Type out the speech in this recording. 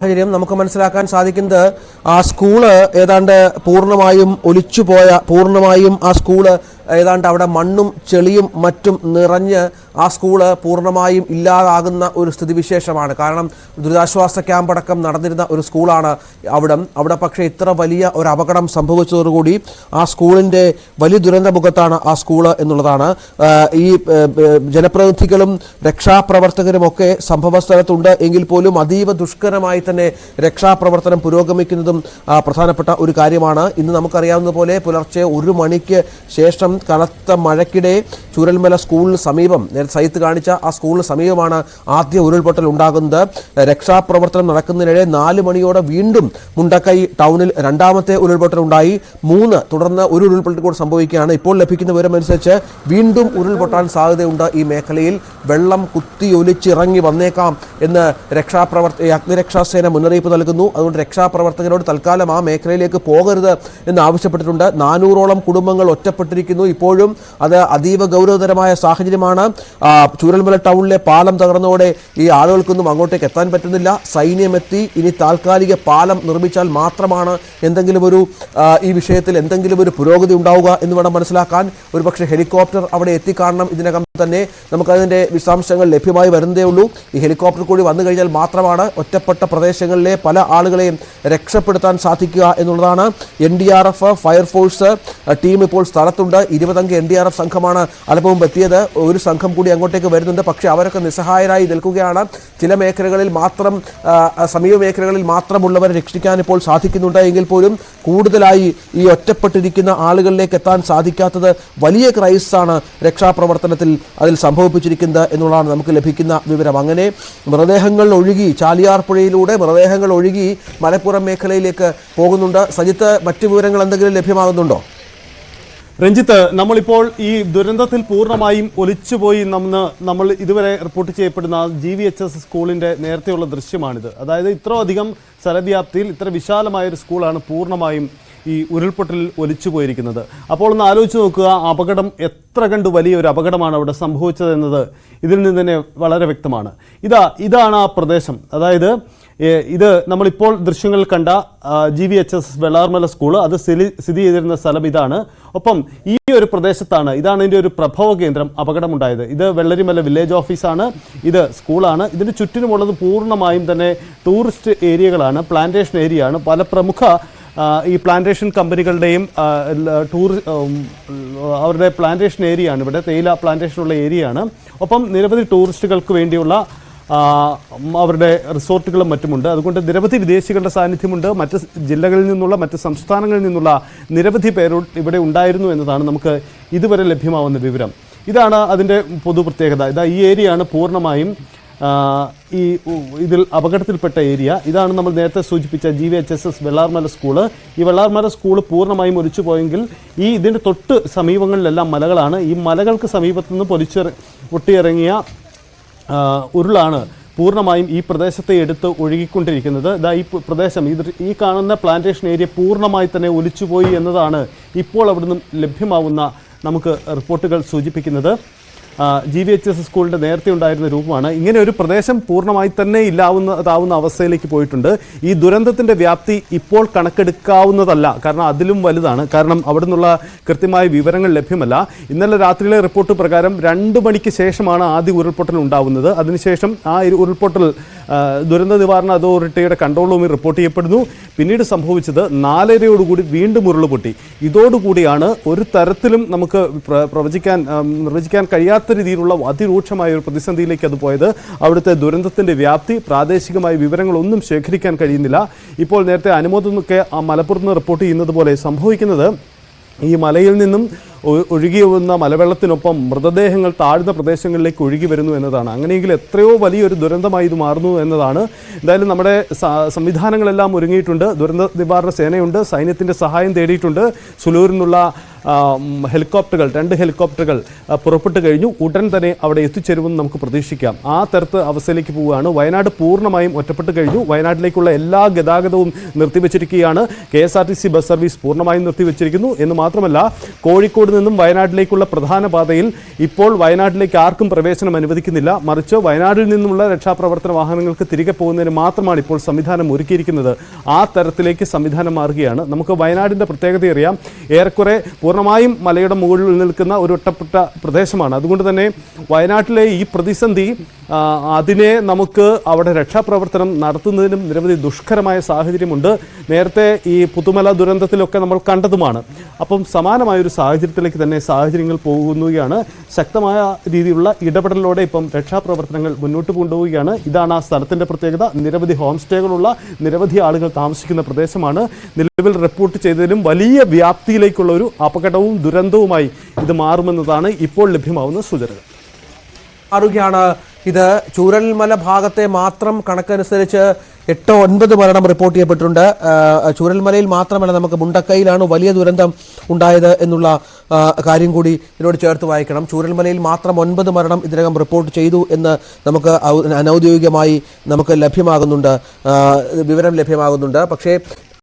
സാഹചര്യം നമുക്ക് മനസ്സിലാക്കാൻ സാധിക്കുന്നത് ആ സ്കൂൾ ഏതാണ്ട് പൂർണമായും ഒലിച്ചുപോയ പൂർണമായും ആ സ്കൂൾ ഏതാണ്ട് അവിടെ മണ്ണും ചെളിയും മറ്റും നിറഞ്ഞ് ആ സ്കൂൾ പൂർണമായും ഇല്ലാതാകുന്ന ഒരു സ്ഥിതിവിശേഷമാണ്. കാരണം ദുരിതാശ്വാസ ക്യാമ്പടക്കം നടന്നിരുന്ന ഒരു സ്കൂളാണ് അവിടെ. അവിടെ പക്ഷേ ഇത്ര വലിയ ഒരു അപകടം സംഭവിച്ചതോടുകൂടി ആ സ്കൂളിന്റെ വലിയ ദുരന്തമുഖത്താണ് ആ സ്കൂൾ എന്നുള്ളതാണ്. ഈ ജനപ്രതിനിധികളും രക്ഷാപ്രവർത്തകരും ഒക്കെ സംഭവ സ്ഥലത്തുണ്ട്. എങ്കിൽ പോലും അതീവ ദുഷ്കരമായി തന്നെ രക്ഷാപ്രവർത്തനം പുരോഗമിക്കുന്നതും പ്രധാനപ്പെട്ട ഒരു കാര്യമാണ്. ഇന്ന് നമുക്കറിയാവുന്ന പോലെ പുലർച്ചെ ഒരു മണിക്ക് ശേഷം കനത്ത മഴയ്ക്കിടെ ചുരൽമല സ്കൂളിന് സമീപം നേരത്തെ സൈത്ത് കാണിച്ച ആ സ്കൂളിന് സമീപമാണ് ആദ്യ ഉരുൾപൊട്ടൽ ഉണ്ടാകുന്നത്. രക്ഷാപ്രവർത്തനം നടക്കുന്നതിനിടെ നാല് മണിയോടെ വീണ്ടും മുണ്ടക്കൈ ടൗണിൽ രണ്ടാമത്തെ ഉരുൾപൊട്ടൽ ഉണ്ടായി. മൂന്ന് തുടർന്ന് ഒരു ഉരുൾപൊട്ടൽ കൂടെ സംഭവിക്കുകയാണ്. ഇപ്പോൾ ലഭിക്കുന്ന വിവരമനുസരിച്ച് വീണ്ടും ഉരുൾപൊട്ടാൻ സാധ്യതയുണ്ട് ഈ മേഖലയിൽ. വെള്ളം കുത്തിയൊലിച്ചിറങ്ങി വന്നേക്കാം എന്ന് രക്ഷാപ്രവർത്ത ഈ അഗ്നിരക്ഷാസേന മുന്നറിയിപ്പ് നൽകുന്നു. അതുകൊണ്ട് രക്ഷാപ്രവർത്തകരോട് തൽക്കാലം ആ മേഖലയിലേക്ക് പോകരുത് എന്ന് ആവശ്യപ്പെട്ടിട്ടുണ്ട്. നാനൂറോളം കുടുംബങ്ങൾ ഒറ്റപ്പെട്ടിരിക്കുന്നു. ഇപ്പോഴും അത് അതീവ ഗൗരവതരമായ സാഹചര്യമാണ്. ചൂരൽമല ടൗണിലെ പാലം തകർന്നതോടെ ഈ ആളുകൾക്കൊന്നും അങ്ങോട്ടേക്ക് എത്താൻ പറ്റുന്നില്ല. സൈന്യമെത്തി. ഇനി താൽക്കാലിക പാലം നിർമ്മിച്ചാൽ മാത്രമാണ് എന്തെങ്കിലും ഒരു ഈ വിഷയത്തിൽ എന്തെങ്കിലും ഒരു പുരോഗതി ഉണ്ടാവുക എന്ന് വേണം മനസ്സിലാക്കാൻ. ഒരുപക്ഷെ ഹെലികോപ്റ്റർ അവിടെ എത്തിക്കാണണം ഇതിനകം തന്നെ. നമുക്കതിന്റെ വിശദാംശങ്ങൾ ലഭ്യമായി വരുന്നതേ ഉള്ളൂ. ഈ ഹെലികോപ്റ്റർ കൂടി വന്നു കഴിഞ്ഞാൽ മാത്രമാണ് ഒറ്റപ്പെട്ട പ്രദേശങ്ങളിലെ പല ആളുകളെയും രക്ഷപ്പെടുത്താൻ സാധിക്കുക എന്നുള്ളതാണ് N D R F fire force team ഇപ്പോൾ സ്ഥലത്തുണ്ട്. ഇരുപതംഗ എൻ ഡി ആർ എഫ് സംഘമാണ് അല്പം എത്തിയത്. ഒരു സംഘം കൂടി അങ്ങോട്ടേക്ക് വരുന്നുണ്ട്. പക്ഷേ അവരൊക്കെ നിസ്സഹായരായി നിൽക്കുകയാണ്. ചില മേഖലകളിൽ മാത്രം സമീപ മേഖലകളിൽ മാത്രമുള്ളവരെ രക്ഷിക്കാൻ ഇപ്പോൾ സാധിക്കുന്നുണ്ട്. എങ്കിൽ പോലും കൂടുതലായി ഈ ഒറ്റപ്പെട്ടിരിക്കുന്ന ആളുകളിലേക്ക് എത്താൻ സാധിക്കാത്തത് വലിയ ക്രൈസാണ് രക്ഷാപ്രവർത്തനത്തിൽ അതിൽ സംഭവിപ്പിച്ചിരിക്കുന്നത് എന്നുള്ളതാണ് നമുക്ക് ലഭിക്കുന്ന വിവരം. അങ്ങനെ മൃതദേഹങ്ങൾ ഒഴുകി ചാലിയാർ പുഴയിലൂടെ മൃതദേഹങ്ങൾ ഒഴുകി മലപ്പുറം മേഖലയിലേക്ക് പോകുന്നുണ്ട്. സജിത്ത് മറ്റു വിവരങ്ങൾ എന്തെങ്കിലും ലഭ്യമാകുന്നുണ്ടോ? രഞ്ജിത്ത് നമ്മളിപ്പോൾ ഈ ദുരന്തത്തിൽ പൂർണമായും ഒലിച്ചുപോയി നമ്മൾ നമ്മൾ ഇതുവരെ റിപ്പോർട്ട് ചെയ്യപ്പെടുന്ന ജി വി എച്ച് എസ് സ്കൂളിന്റെ നേരത്തെയുള്ള ദൃശ്യമാണിത്. അതായത് ഇത്രയധികം സ്ഥലവ്യാപ്തിയിൽ ഇത്ര വിശാലമായ ഒരു സ്കൂളാണ് പൂർണമായും ഈ ഉരുൾപൊട്ടലിൽ ഒലിച്ചു പോയിരിക്കുന്നത് അപ്പോൾ ഒന്ന് ആലോചിച്ച് നോക്കുക അപകടം എത്ര കണ്ട് വലിയ ഒരു അപകടമാണ് അവിടെ സംഭവിച്ചതെന്നത്. ഇതിൽ നിന്ന് തന്നെ വളരെ വ്യക്തമാണ്. ഇതാ ഇതാണ് ആ പ്രദേശം. അതായത് ഇത് നമ്മളിപ്പോൾ ദൃശ്യങ്ങൾ കണ്ട G V H S Vellarmala school അത് സ്ഥിതി സ്ഥിതി ചെയ്തിരുന്ന സ്ഥലം ഇതാണ്. ഒപ്പം ഈ ഒരു പ്രദേശത്താണ് ഇതാണ് ഇതിന്റെ ഒരു പ്രഭവ കേന്ദ്രം അപകടമുണ്ടായത്. ഇത് വെള്ളരിമല വില്ലേജ് ഓഫീസാണ് ഇത് സ്കൂളാണ്. ഇതിന് ചുറ്റിനുമുള്ളത് പൂർണമായും തന്നെ ടൂറിസ്റ്റ് ഏരിയകളാണ് പ്ലാന്റേഷൻ ഏരിയ ആണ് പല പ്രമുഖ ഈ പ്ലാന്റേഷൻ കമ്പനികളുടെയും ടൂർ അവരുടെ പ്ലാന്റേഷൻ ഏരിയ ആണ് ഇവിടെ. തേയില പ്ലാന്റേഷനുള്ള ഏരിയയാണ്. ഒപ്പം നിരവധി ടൂറിസ്റ്റുകൾക്ക് വേണ്ടിയുള്ള അവരുടെ റിസോർട്ടുകളും മറ്റുമുണ്ട്. അതുകൊണ്ട് നിരവധി വിദേശികളുടെ സാന്നിധ്യമുണ്ട്. മറ്റ് ജില്ലകളിൽ നിന്നുള്ള മറ്റ് സംസ്ഥാനങ്ങളിൽ നിന്നുള്ള നിരവധി പേർ ഇവിടെ ഉണ്ടായിരുന്നു എന്നതാണ് നമുക്ക് ഇതുവരെ ലഭ്യമാവുന്ന വിവരം. ഇതാണ് അതിന്റെ പൊതു പ്രത്യേകത. ഇതാ ഈ ഏരിയയാണ് പൂർണമായും ഈ ഇതിൽ അപകടത്തിൽപ്പെട്ട ഏരിയ. ഇതാണ് നമ്മൾ നേരത്തെ സൂചിപ്പിച്ച G V H S S Vellarmala school ഈ വെള്ളാർമല സ്കൂൾ പൂർണമായും ഒലിച്ചു പോയെങ്കിൽ ഈ ഇതിന്റെ തൊട്ട് സമീപങ്ങളിലെല്ലാം മലകളാണ്. ഈ മലകൾക്ക് സമീപത്തുനിന്ന് പൊലിച്ചിറ പൊട്ടിയിറങ്ങിയ ആ, ഉരുളാണ് പൂർണമായും ഈ പ്രദേശത്തെ എടുത്ത് ഒഴുകിക്കൊണ്ടിരിക്കുന്നത്. ഇതാ ഈ പ്രദേശം ഇത് ഈ കാണുന്ന പ്ലാന്റേഷൻ ഏരിയ പൂർണമായി തന്നെ ഒലിച്ചുപോയി എന്നതാണ് ഇപ്പോൾ അവിടുന്ന് ലഭ്യമാവുന്ന നമുക്ക് റിപ്പോർട്ടുകൾ സൂചിപ്പിക്കുന്നത്. ജി വി എച്ച് എസ് സ്കൂളിന്റെ നേരത്തെ ഉണ്ടായിരുന്ന രൂപമാണ്. ഇങ്ങനെ ഒരു പ്രദേശം പൂർണമായി തന്നെ ഇല്ലാവുന്നതാവുന്ന അവസ്ഥയിലേക്ക് പോയിട്ടുണ്ട്. ഈ ദുരന്തത്തിന്റെ വ്യാപ്തി ഇപ്പോൾ കണക്കെടുക്കാവുന്നതല്ല. കാരണം അതിലും വലുതാണ്. കാരണം അവിടെ നിന്നുള്ള കൃത്യമായ വിവരങ്ങൾ ലഭ്യമല്ല. ഇന്നലെ രാത്രിയിലെ റിപ്പോർട്ട് പ്രകാരം രണ്ട് മണിക്ക് ശേഷമാണ് ആദ്യ ഉരുൾപൊട്ടൽ ഉണ്ടാവുന്നത്. അതിനുശേഷം ആ ഉരുൾപൊട്ടൽ ദുരന്ത നിവാരണ അതോറിറ്റിയുടെ കൺട്രോൾ റൂമിൽ റിപ്പോർട്ട് ചെയ്യപ്പെടുന്നു. പിന്നീട് സംഭവിച്ചത് നാലരയോടുകൂടി വീണ്ടും ഉരുളുപൊട്ടി. ഇതോടുകൂടിയാണ് ഒരു തരത്തിലും നമുക്ക് പ്രവചിക്കാൻ നിർവചിക്കാൻ കഴിയാത്ത രീതിയിലുള്ള അതിരൂക്ഷമായ ഒരു പ്രതിസന്ധിയിലേക്ക് അത് പോയത്. അവിടുത്തെ ദുരന്തത്തിന്റെ വ്യാപ്തി പ്രാദേശികമായ വിവരങ്ങളൊന്നും ശേഖരിക്കാൻ കഴിയുന്നില്ല. ഇപ്പോൾ നേരത്തെ അനുമോദനൊക്കെ മലപ്പുറത്ത് നിന്ന് റിപ്പോർട്ട് ചെയ്യുന്നത് പോലെ സംഭവിക്കുന്നത് ഈ മലയിൽ നിന്നും ഒഴുകി വന്ന മലവെള്ളത്തിനൊപ്പം മൃതദേഹങ്ങൾ താഴ്ന്ന പ്രദേശങ്ങളിലേക്ക് ഒഴുകി വരുന്നു എന്നതാണ്. അങ്ങനെയെങ്കിൽ എത്രയോ വലിയൊരു ദുരന്തമായി ഇത് മാറുന്നു എന്നതാണ്. എന്തായാലും നമ്മുടെ സംവിധാനങ്ങളെല്ലാം ഒരുങ്ങിയിട്ടുണ്ട്. ദുരന്ത നിവാരണ സേനയുണ്ട്. സൈന്യത്തിന്റെ സഹായം തേടിയിട്ടുണ്ട്. സുലൂരിൽ നിന്നുള്ള ഹെലികോപ്റ്ററുകൾ രണ്ട് ഹെലികോപ്റ്ററുകൾ പുറപ്പെട്ടു കഴിഞ്ഞു. ഉടൻ തന്നെ അവിടെ എത്തിച്ചേരുമെന്ന് നമുക്ക് പ്രതീക്ഷിക്കാം. ആ തരത്ത് അവസ്ഥയിലേക്ക് പോവുകയാണ്. വയനാട് പൂർണമായും ഒറ്റപ്പെട്ട് കഴിഞ്ഞു. വയനാട്ടിലേക്കുള്ള എല്ലാ ഗതാഗതവും നിർത്തിവെച്ചിരിക്കുകയാണ്. K S R T C bus service പൂർണമായും നിർത്തിവെച്ചിരിക്കുന്നു. എന്ന് മാത്രമല്ല കോഴിക്കോട് നിന്നും വയനാട്ടിലേക്കുള്ള പ്രധാന പാതയിൽ ഇപ്പോൾ വയനാട്ടിലേക്ക് ആർക്കും പ്രവേശനം അനുവദിക്കുന്നില്ല. മറിച്ച് വയനാട്ടിൽ നിന്നുള്ള രക്ഷാപ്രവർത്തന വാഹനങ്ങൾക്ക് തിരികെ പോകുന്നതിന് മാത്രമാണ് ഇപ്പോൾ സംവിധാനം ഒരുക്കിയിരിക്കുന്നത്. ആ തരത്തിലേക്ക് സംവിധാനം മാറുകയാണ്. നമുക്ക് വയനാടിന്റെ പ്രത്യേകത അറിയാം. ഏറെക്കുറെ പൂർണമായും മലയുടെ മുകളിൽ നിൽക്കുന്ന ഒരു ഒറ്റപ്പെട്ട പ്രദേശമാണ്. അതുകൊണ്ട് തന്നെ വയനാട്ടിലെ ഈ പ്രതിസന്ധി അതിനെ നമുക്ക് അവിടെ രക്ഷാപ്രവർത്തനം നടത്തുന്നതിനും നിരവധി ദുഷ്കരമായ സാഹചര്യമുണ്ട്. നേരത്തെ ഈ പുത്തുമല ദുരന്തത്തിലൊക്കെ നമ്മൾ കണ്ടതുമാണ്. അപ്പം സമാനമായൊരു സാഹചര്യത്തിലേക്ക് തന്നെ സാഹചര്യങ്ങൾ പോകുകയാണ്. ശക്തമായ രീതിയിലുള്ള ഇടപെടലോടെ ഇപ്പം രക്ഷാപ്രവർത്തനങ്ങൾ മുന്നോട്ട് കൊണ്ടുപോവുകയാണ്. ഇതാണ് ആ സ്ഥലത്തിന്റെ പ്രത്യേകത. നിരവധി ഹോം സ്റ്റേകളുള്ള നിരവധി ആളുകൾ താമസിക്കുന്ന പ്രദേശമാണ്. നിലവിൽ റിപ്പോർട്ട് ചെയ്തതിലും വലിയ വ്യാപ്തിയിലേക്കുള്ള ഒരു അപകടവും ദുരന്തവുമായി ഇത് മാറുമെന്നതാണ് ഇപ്പോൾ ലഭ്യമാവുന്ന സൂചനകൾ. മാറുകയാണ്. ഇത് ചൂരൽമല ഭാഗത്തെ മാത്രം കണക്കനുസരിച്ച് എട്ടോ ഒൻപത് മരണം റിപ്പോർട്ട് ചെയ്യപ്പെട്ടിട്ടുണ്ട്. ചൂരൽമലയിൽ മാത്രമല്ല നമുക്ക് മുണ്ടക്കൈയിലാണ് വലിയ ദുരന്തം ഉണ്ടായത് എന്നുള്ള കാര്യം കൂടി ഇതിനോട് ചേർത്ത് വായിക്കണം. ചൂരൽമലയിൽ മാത്രം ഒൻപത് മരണം ഇതിനകം റിപ്പോർട്ട് ചെയ്തു എന്ന് നമുക്ക് അനൗദ്യോഗികമായി നമുക്ക് ലഭ്യമാകുന്നുണ്ട്. വിവരം ലഭ്യമാകുന്നുണ്ട്. പക്ഷേ